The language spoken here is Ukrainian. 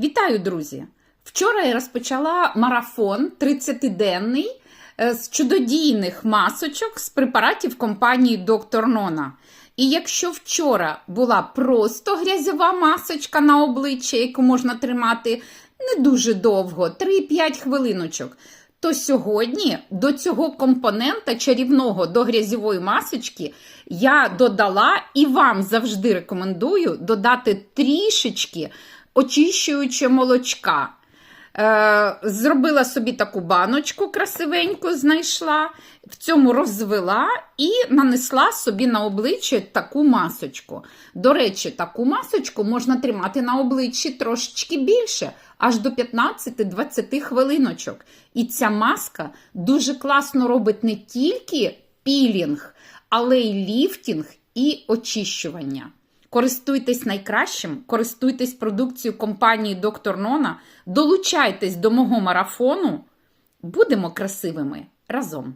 Вітаю, друзі! Вчора я розпочала марафон 30-денний е, з чудодійних масочок з препаратів компанії Доктор Нона. І якщо вчора була просто грязьова масочка на обличчя, яку можна тримати не дуже довго, 3-5 хвилиночок, то сьогодні до цього компонента чарівного до грязьової масочки я додала і вам завжди рекомендую додати трішечки очищуюче молочка. Е, зробила собі таку баночку красивеньку, знайшла, в цьому розвела і нанесла собі на обличчя таку масочку. До речі, таку масочку можна тримати на обличчі трошечки більше, аж до 15-20 хвилиночок. І ця маска дуже класно робить не тільки пілінг, але й ліфтінг і очищування. Користуйтесь найкращим, користуйтесь продукцією компанії Доктор Нона, долучайтесь до мого марафону. Будемо красивими разом!